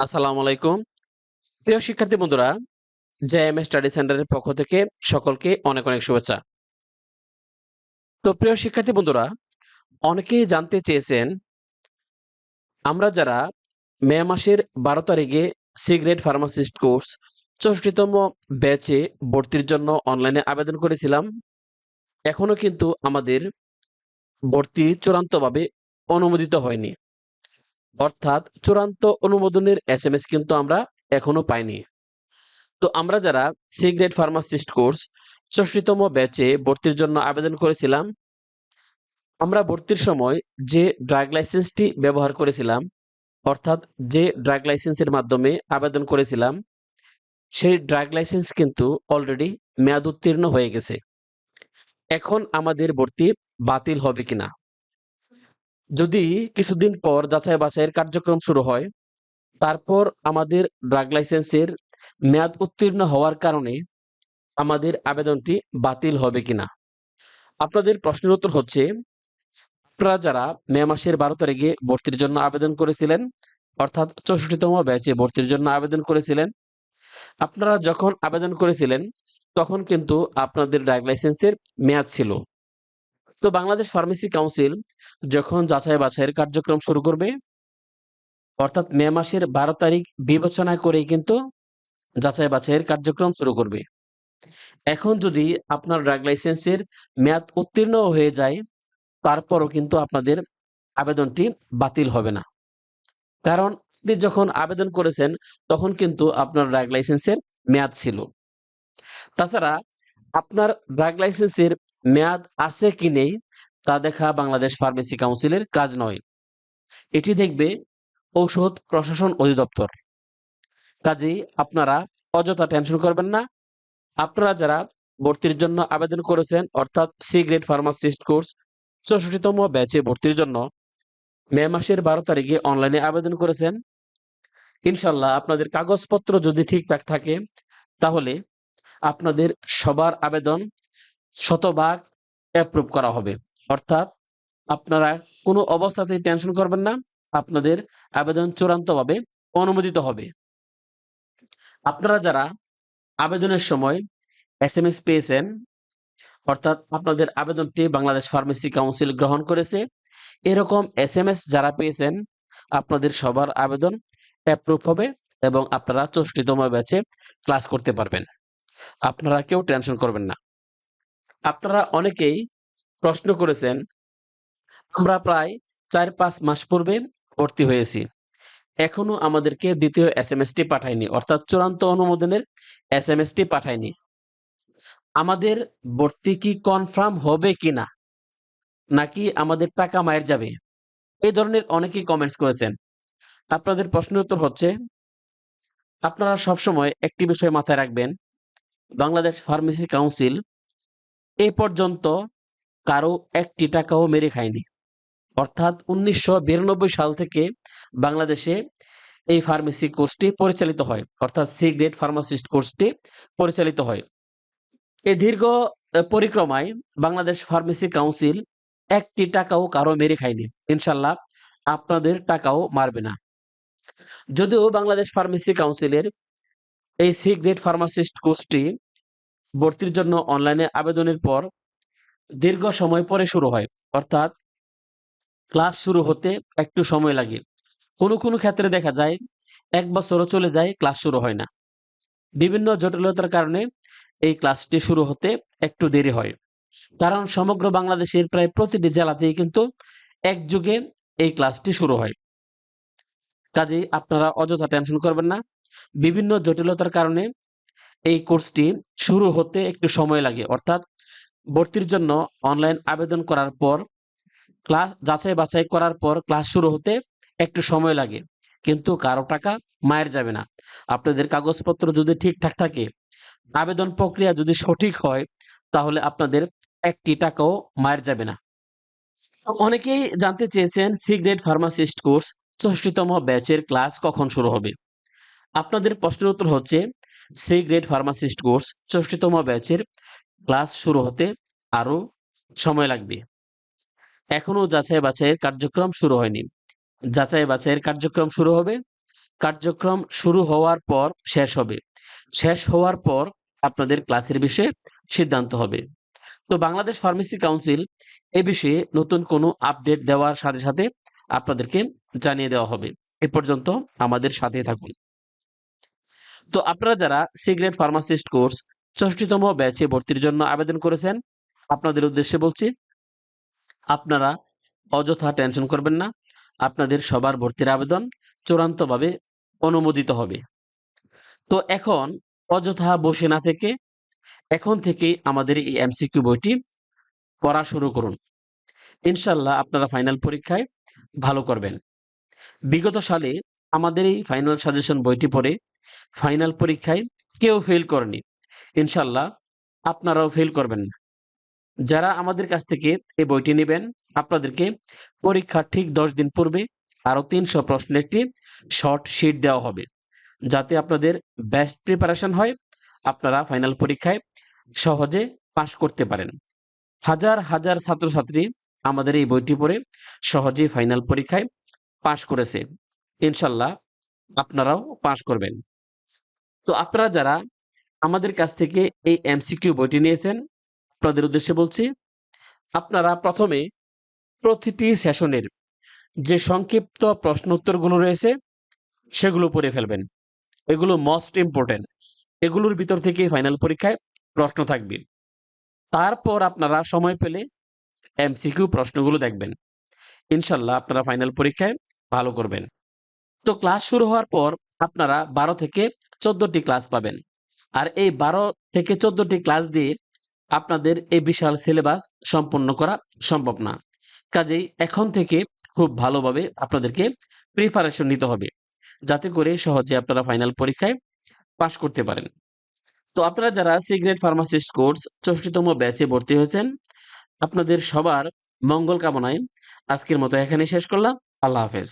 আসসালামু আলাইকুম। প্রিয় শিক্ষার্থী বন্ধুরা জেএম স্টাডি সেন্টারের পক্ষ থেকে সকলকে অনেক অনেক শুভেচ্ছা। তো প্রিয় শিক্ষার্থী বন্ধুরা, অনেকেই জানতে চেয়েছেন, আমরা যারা মে মাসের বারো তারিখে সিগ্রেট ফার্মাসিস্ট কোর্স চৌষট্টিতম ব্যাচে ভর্তির জন্য অনলাইনে আবেদন করেছিলাম, এখনও কিন্তু আমাদের ভর্তি চূড়ান্তভাবে অনুমোদিত হয়নি। অর্থাৎ চূড়ান্ত অনুমোদনের এস এম এস কিন্তু আমরা এখনও পাইনি। তো আমরা যারা সি গ্রেড ফার্মাসিস্ট কোর্স ষষ্ঠীতম ব্যাচে ভর্তির জন্য আবেদন করেছিলাম, আমরা ভর্তির সময় যে ড্রাগ লাইসেন্সটি ব্যবহার করেছিলাম, অর্থাৎ যে ড্রাগ লাইসেন্সের মাধ্যমে আবেদন করেছিলাম, সেই ড্রাগ লাইসেন্স কিন্তু অলরেডি মেয়াদ উত্তীর্ণ হয়ে গেছে। এখন আমাদের ভর্তি বাতিল হবে কিনা? যদি কিছুদিন পর যাচাই বাছাইয়ের কার্যক্রম শুরু হয়, তারপর আমাদের ড্রাগ লাইসেন্সের মেয়াদ উত্তীর্ণ হওয়ার কারণে আমাদের আবেদনটি বাতিল হবে কিনা? আপনাদের প্রশ্নের উত্তর হচ্ছে, আপনারা যারা মে মাসের বারো তারিখে ভর্তির জন্য আবেদন করেছিলেন, অর্থাৎ চৌষট্টিতম ব্যাচে ভর্তির জন্য আবেদন করেছিলেন, আপনারা যখন আবেদন করেছিলেন, তখন কিন্তু আপনাদের ড্রাগ লাইসেন্সের মেয়াদ ছিল। তো বাংলাদেশ ফার্মেসি কাউন্সিল যখন যাচাই বাছাইয়ের কার্যক্রম শুরু করবে, অর্থাৎ মে মাসের বারো তারিখ বিবেচনা করেই কিন্তু যাচাই বাছাইয়ের কার্যক্রম শুরু করবে। এখন যদি আপনার ড্রাগ লাইসেন্সের মেয়াদ উত্তীর্ণ হয়ে যায়, তারপরও কিন্তু আপনাদের আবেদনটি বাতিল হবে না। কারণ আপনি যখন আবেদন করেছেন, তখন কিন্তু আপনার ড্রাগ লাইসেন্সের মেয়াদ ছিল। তাছাড়া আপনার ড্রাগ লাইসেন্সের মেয়াদ আছে কি নেই, তা দেখা বাংলাদেশ ফার্মেসি কাউন্সিলের কাজ নয়। এটি দেখবে ঔষধ প্রশাসন অধিদপ্তর। কাজেই আপনারা অযথা টেনশন করবেন না। আপনারা যারা ভর্তির জন্য আবেদন করেছেন, অর্থাৎ সি গ্রেড ফার্মাসিস্ট কোর্স চৌষট্টিতম ব্যাচে ভর্তির জন্য মে মাসের বারো তারিখে অনলাইনে আবেদন করেছেন, ইনশাল্লাহ আপনাদের কাগজপত্র যদি ঠিকঠাক থাকে, তাহলে আপনাদের সবার আবেদন শতভাগ অ্যাপ্রুভ করা হবে। অর্থাৎ আপনারা কোনো অবস্থাতেই টেনশন করবেন না, আপনাদের আবেদন চূড়ান্তভাবে অনুমোদিত হবে। আপনারা যারা আবেদনের সময় এস এম এস পেয়েছেন, অর্থাৎ আপনাদের আবেদনটি বাংলাদেশ ফার্মেসি কাউন্সিল গ্রহণ করেছে, এরকম এস এম এস যারা পেয়েছেন, আপনাদের সবার আবেদন অ্যাপ্রুভ হবে এবং আপনারা চৌষ্টিতম ব্যাচে ক্লাস করতে পারবেন। আপনারা কেউ টেনশন করবেন না। আপনারা অনেকেই প্রশ্ন করেছেন, আমরা প্রায় চার পাঁচ মাস পূর্বে ভর্তি হয়েছি। এখনও আমাদেরকে দ্বিতীয় এস এম এসটি পাঠায়নি, অর্থাৎ চূড়ান্ত অনুমোদনের এস এম এসটি পাঠায়নি। আমাদের ভর্তি কি কনফার্ম হবে কিনা নাকি আমাদের টাকা মায়ের যাবে? এই ধরনের অনেকেই কমেন্টস করেছেন। আপনাদের প্রশ্নের উত্তর হচ্ছে, আপনারা সবসময় একটি বিষয় মাথায় রাখবেন, বাংলাদেশ ফার্মেসি কাউন্সিল এ পর্যন্ত কারও একটি টাকাও মেরে খায়নি। অর্থাৎ উনিশশো বিরানব্বই সাল থেকে বাংলাদেশে এই ফার্মেসি কোর্সটি পরিচালিত হয়। অর্থাৎ সি গ্রেড ফার্মাসিস্ট কোর্সটি পরিচালিত হয়। এই দীর্ঘ পরিক্রমায় বাংলাদেশ ফার্মেসি কাউন্সিল একটি টাকাও কারও মেরে খায়নি। ইনশাল্লাহ আপনাদের টাকাও মারবে না। যদিও বাংলাদেশ ফার্মেসি কাউন্সিলের এই সি গ্রেড ফার্মাসিস্ট কোর্সটি ভর্তির জন্য অনলাইনে আবেদনের পর দীর্ঘ সময় পরে শুরু হয়। অর্থাৎ ক্লাস শুরু হতে একটু সময় লাগে। কোনো কোনো ক্ষেত্রে দেখা যায় এক বছরও চলে যায়, ক্লাস শুরু হয় না। বিভিন্ন জটিলতার কারণে এই ক্লাসটি শুরু হতে একটু দেরি হয়। কারণ সমগ্র বাংলাদেশের প্রায় প্রতিটি জেলাতেই কিন্তু এক যুগে এই ক্লাসটি শুরু হয়। কাজেই আপনারা অযথা টেনশন করবেন না। বিভিন্ন জটিলতার কারণে এই কোর্সটি শুরু হতে একটু সময় লাগে। অর্থাৎ ভর্তির জন্য অনলাইন আবেদন করার পর, ক্লাস, যাচাই বাছাই করার পর ক্লাস শুরু হতে একটু সময় লাগে। কিন্তু কারও টাকা মায়ের যাবে না। আপনাদের কাগজপত্র যদি ঠিকঠাক থাকে, আবেদন প্রক্রিয়া যদি সঠিক হয়, তাহলে আপনাদের একটি টাকাও মায়ের যাবে না। অনেকেই জানতে চেয়েছেন, সিগ্রেট ফার্মাসিস্ট কোর্স ষষ্ঠতম ব্যাচের ক্লাস কখন শুরু হবে? আপনাদের প্রশ্নের উত্তর হচ্ছে সি গ্রেড ফার্মাসিস্ট কোর্স ষষ্ঠতম ব্যাচের ক্লাস শুরু হতে আরও সময় লাগবে। এখনও যাচাই বাছাইয়ের কার্যক্রম শুরু হয়নি। যাচাই বাছাইয়ের কার্যক্রম শুরু হবে। কার্যক্রম শুরু হওয়ার পর শেষ হবে। শেষ হওয়ার পর আপনাদের ক্লাসের বিষয়ে সিদ্ধান্ত হবে। তো বাংলাদেশ ফার্মেসি কাউন্সিল এ বিষয়ে নতুন কোনো আপডেট দেওয়ার সাথে সাথে আপনাদেরকে জানিয়ে দেওয়া হবে। এ পর্যন্ত আমাদের সাথে থাকুন। তো আপনারা যারা সিগারেট ফার্মাসিস্ট কোর্স ষষ্ঠীতম ব্যাচে ভর্তির জন্য আবেদন করেছেন, আপনাদের উদ্দেশ্যে বলছি, আপনারা অযথা টেনশন করবেন না, আপনাদের সবার ভর্তির আবেদন চূড়ান্তভাবে অনুমোদিত হবে। তো এখন অযথা বসে না থেকে, এখন থেকেই আমাদের এই এমসিকিউ বইটি পড়া শুরু করুন। ইনশাল্লাহ আপনারা ফাইনাল পরীক্ষায় ভালো করবেন। বিগত সালে আমাদের এই ফাইনাল সাজেশন বইটি পড়ে ফাইনাল পরীক্ষায় কেউ ফেল করেনি। ইনশাল্লাহ আপনারাও ফেল করবেন না। যারা আমাদের কাছ থেকে এই বইটি নেবেন, আপনাদেরকে পরীক্ষার ঠিক দশ দিন পূর্বে আরও তিনশো প্রশ্নের একটি শর্ট শিট দেওয়া হবে। যাতে আপনাদের বেস্ট প্রিপারেশন হয়, আপনারা ফাইনাল পরীক্ষায় সহজে পাশ করতে পারেন। হাজার হাজার ছাত্রছাত্রী আমাদের এই বইটি পড়ে সহজেই ফাইনাল পরীক্ষায় পাশ করেছে। ইনশাল্লাহ আপনারাও পাশ করবেন। তো আপনারা যারা আমাদের কাছ থেকে এই এমসিকিউ বইটি নিয়েছেন, আপনাদের উদ্দেশ্যে বলছি, আপনারা প্রথমে প্রতিটি সেশনের যে সংক্ষিপ্ত প্রশ্ন উত্তরগুলো রয়েছে, সেগুলো পড়ে ফেলবেন। এগুলো মোস্ট ইম্পর্টেন্ট এগুলোর ভিতর থেকে ফাইনাল পরীক্ষায় প্রশ্ন থাকবে। তারপর আপনারা সময় পেলে এমসিকিউ প্রশ্নগুলো দেখবেন। ইনশাল্লাহ আপনারা ফাইনাল পরীক্ষায় ভালো করবেন। তো ক্লাস শুরু হওয়ার পর আপনারা বারো থেকে চোদ্দটি ক্লাস পাবেন। আর এই বারো থেকে চোদ্দটি ক্লাস দিয়ে আপনাদের এই বিশাল সিলেবাস সম্পন্ন করা সম্ভব না। কাজেই এখন থেকে খুব ভালোভাবে আপনাদেরকে প্রিপারেশন নিতে হবে, যাতে করে সহজে আপনারা ফাইনাল পরীক্ষায় পাশ করতে পারেন। তো আপনারা যারা সিগ্রেট ফার্মাসিস্ট কোর্স ষষ্ঠতম ব্যাচে ভর্তি হয়েছেন, আপনাদের সবার মঙ্গল কামনায় আজকের মতো এখানে শেষ করলাম। আল্লাহ হাফেজ।